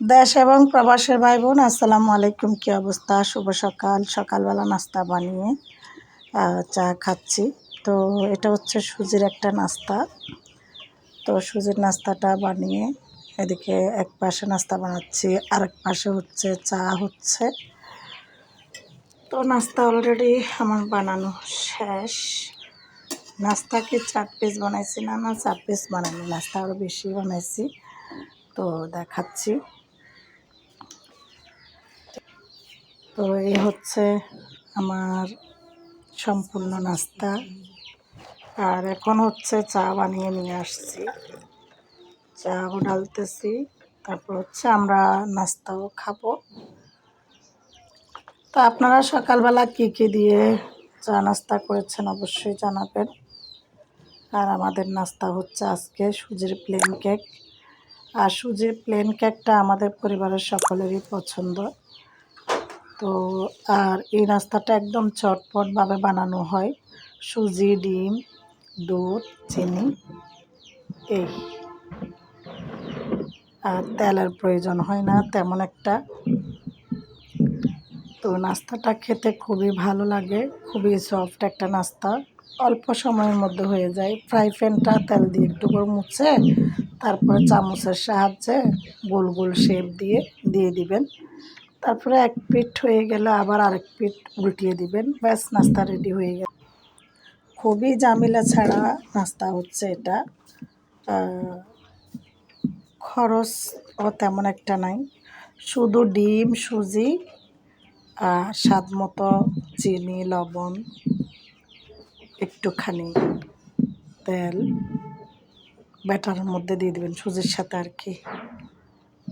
দেশ এবং প্রবাসের ভাই বোন আসসালামু আলাইকুম। কী অবস্থা? শুভ সকাল। সকালবেলা নাস্তা বানিয়ে চা খাচ্ছি। তো এটা হচ্ছে সুজির একটা নাস্তা। তো সুজির নাস্তাটা বানিয়ে এদিকে এক পাশে নাস্তা বানাচ্ছি, আরেক পাশে হচ্ছে চা হচ্ছে। তো নাস্তা অলরেডি আমার বানানো শেষ। নাস্তা কি চার পিস বানাইছি না না, চার পিস বানাইনি। নাস্তা আরও বেশি বানাইছি। তো দেখাচ্ছি। তো এই হচ্ছে আমার সম্পূর্ণ নাস্তা। আর এখন হচ্ছে চা বানিয়ে নিয়ে আসছি। চাও ডালতেছি, তারপর হচ্ছে আমরা নাস্তাও খাব। তো আপনারা সকালবেলা কি কি দিয়ে চা নাস্তা করেছেন অবশ্যই জানাবেন। আর আমাদের নাস্তা হচ্ছে আজকে সুজির প্লেন কেক আর সুজির প্লেন কেকটা আমাদের পরিবারের সকলেরই পছন্দ। তো আর এই নাস্তাটা একদম চটপটভাবে বানানো হয়। সুজি, ডিম, দুধ, চিনি, এই। আর তেলের প্রয়োজন হয় না, তেমন একটা। তো নাস্তাটা খেতে খুবই ভালো লাগে, খুবই সফট একটা নাস্তা। অল্প সময়ের মধ্যে হয়ে যায়। ফ্রাই প্যানটা তেল দিয়ে একটু করে মুছে, তারপরে চামচের সাহায্যে গোল গোল শেপ দিয়ে দিয়ে দিবেন। তারপরে এক পিঠ হয়ে গেলে আবার আরেক পিঠ উল্টিয়ে দিবেন। ব্যাস নাস্তা রেডি হয়ে গেল। খুবই জামিলা ছাড়া নাস্তা হচ্ছে এটা। আহ, খরচও তেমন একটা নাই। শুধু ডিম সুজি আর স্বাদ মতো চিনি লবণ একটুখানি তেল। ব্যাটারের মধ্যে দিয়ে দিবেন সুজির সাথে আর কি।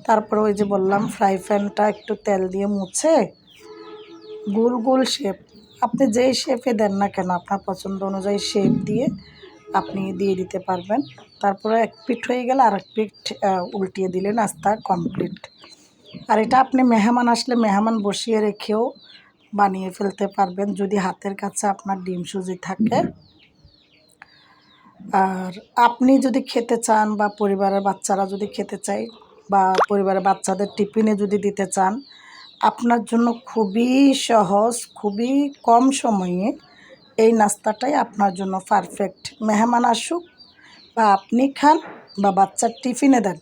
তারপরে ওই যে বললাম ফ্রাই প্যানটা একটু তেল দিয়ে মুছে, গোল গোল শেপ আপনি যেই শেপে দেন না কেন, আপনার পছন্দ অনুযায়ী শেপ দিয়ে আপনি দিয়ে দিতে পারবেন। তারপরে এক পিঠ হয়ে গেলে আর এক পিঠ উল্টিয়ে দিলে নাস্তা কমপ্লিট আর এটা আপনি মেহমান আসলে মেহমান বসিয়ে রেখেও বানিয়ে ফেলতে পারবেন, যদি হাতের কাছে আপনার ডিম সুজি থাকে। আর আপনি যদি খেতে চান বা পরিবারের বাচ্চারা যদি খেতে চায় বা পরিবারের বাচ্চাদের টিফিনে যদি দিতে চান, আপনার জন্য খুবই সহজ, খুবই কম সময়ে এই নাস্তাটাই আপনার জন্য পারফেক্ট মেহমান আসুক বা আপনি খান বা বাচ্চার টিফিনে দেন,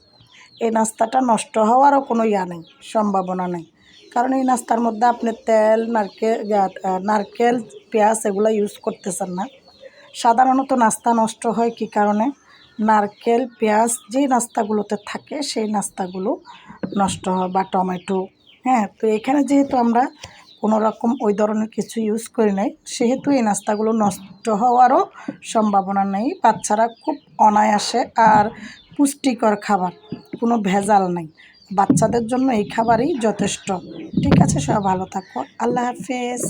এই নাস্তাটা নষ্ট হওয়ারও কোনো ইয়া নেই, সম্ভাবনা নেই। কারণ এই নাস্তার মধ্যে আপনি তেল, নারকেল নারকেল, পেঁয়াজ এগুলো ইউজ করতেছেন না। সাধারণত নাস্তা নষ্ট হয় কি কারণে? নারকেল, পেঁয়াজ যেই নাস্তাগুলোতে থাকে সেই নাস্তাগুলো নষ্ট হয় বা টমেটো। হ্যাঁ তো এখানে যেহেতু আমরা কোনো রকম ওই ধরনের কিছু ইউজ করি নাই, সেহেতু এই নাস্তাগুলো নষ্ট হওয়ারও সম্ভাবনা নেই। বাচ্চারা খুব অনায়াসে আর পুষ্টিকর খাবার, কোনো ভেজাল নেই। বাচ্চাদের জন্য এই খাবারই যথেষ্ট। ঠিক আছে, সবাই ভালো থাকো। আল্লাহ হাফেজ।